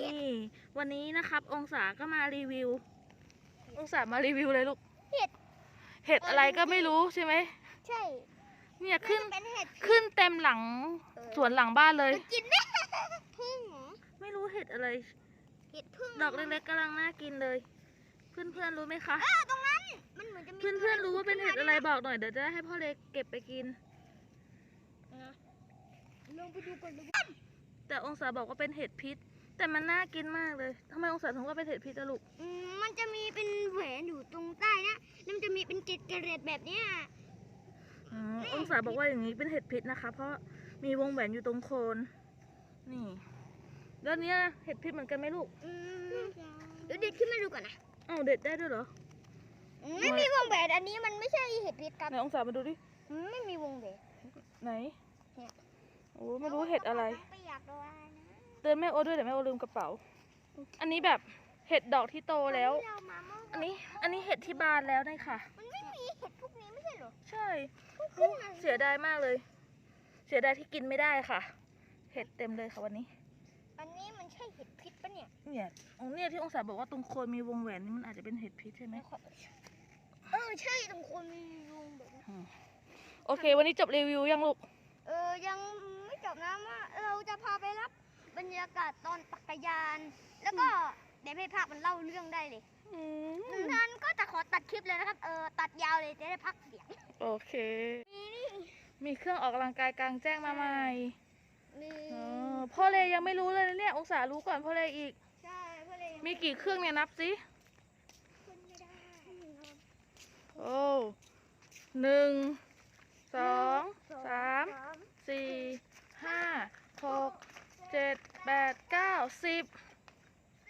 นี่วันนี้นะครับ องศาก็มารีวิว องศามารีวิวเลยลูก เห็ด เห็ดอะไรก็ไม่รู้ใช่ไหม ใช่ เนี่ยขึ้นเป็นเห็ด ขึ้นเต็มหลังสวนหลังบ้านเลย กินได้พึ่งเหรอ ไม่รู้เห็ดอะไร เห็ดพึ่ง ดอกเล็กๆกำลังน่ากินเลย เพื่อนๆรู้ไหมคะ เออตรงนั้น มันเหมือนจะมี เพื่อนๆรู้ว่าเป็นเห็ดอะไรบอกหน่อยเดี๋ยวจะได้ให้พ่อเล็กเก็บไปกินนะลองไปดูก่อนเลยแต่องศาบอกว่าเป็นเห็ดพิษ แต่มันน่ากินมากเลยทำไมองศาถึงว่าเป็นเห็ดพิษอะลูกอืมมันจะมีเป็นแหวนอยู่ตรงใต้นะแล้วมันจะมีเป็นเกล็ดเกล็ดแบบเนี้ยอ๋อองศาบอกว่าอย่างนี้เป็นเห็ดพิษนะคะ เพราะมีวงแหวนอยู่ตรงโคน นี่แล้วเนี้ยเห็ดพิษเหมือนกันไหมลูกอืมเดี๋ยวเด็ดขึ้นมาดูก่อนนะอ้าวเด็ดได้ด้วยเหรออืมไม่มีวงแหวนอันนี้มันไม่ใช่เห็ดพิษครับไหนองศามาดูดิอืมไม่มีวงแหวนไหน เนี่ย โอ้ไม่รู้เห็ดอะไรเปียกด้วยนะเตือนแม่โอด้วยเดี๋ยวแม่โอลืมกระเป๋า อันนี้แบบเห็ดดอกที่โตแล้วที่เรามาเมื่ออันนี้ อันนี้เห็ดที่บานแล้วนี่ค่ะ มันไม่มีเห็ดพวกนี้ไม่ใช่เหรอ ใช่ขึ้นมาเสียดายมากเลย เสียดายที่กินไม่ได้ค่ะ เห็ดเต็มเลยค่ะวันนี้ อันนี้มันใช่เห็ดพิษปะเนี่ย เนี่ยองเนี่ยที่องศาบอกว่าตรงโคนมีวงแหวนนี่มันอาจจะเป็นเห็ดพิษใช่ไหมเออใช่ตรงคนมีวงแบบนี้โอเค วันนี้จบรีวิวยังลูก เออยังไม่จบนะว่าเราจะพาไปรั บบรรยากาศตอนปักกยาน แล้วก็เดี๋ยวให้ภาพมันเล่าเรื่องได้เลยอืมท่านก็จะขอตัดคลิปเลยนะครับเออตัดยาวเลยจะได้พักเสียงโอเคนี่นี่มีเครื่องออกกำลังกายกลางแจ้งมาใหม่นี่อ๋อพ่อเลยยังไม่รู้เลยนะเนี่ยองศารู้ก่อนพ่อเลยอีก ใช่เพื่อเลยมีกี่เครื่องเนี่ยนับสิขึ้นไม่ได้ โอ้หนึ่ง สอง สาม สี่ ห้า หก เจ็ดแปดเก้าสิบ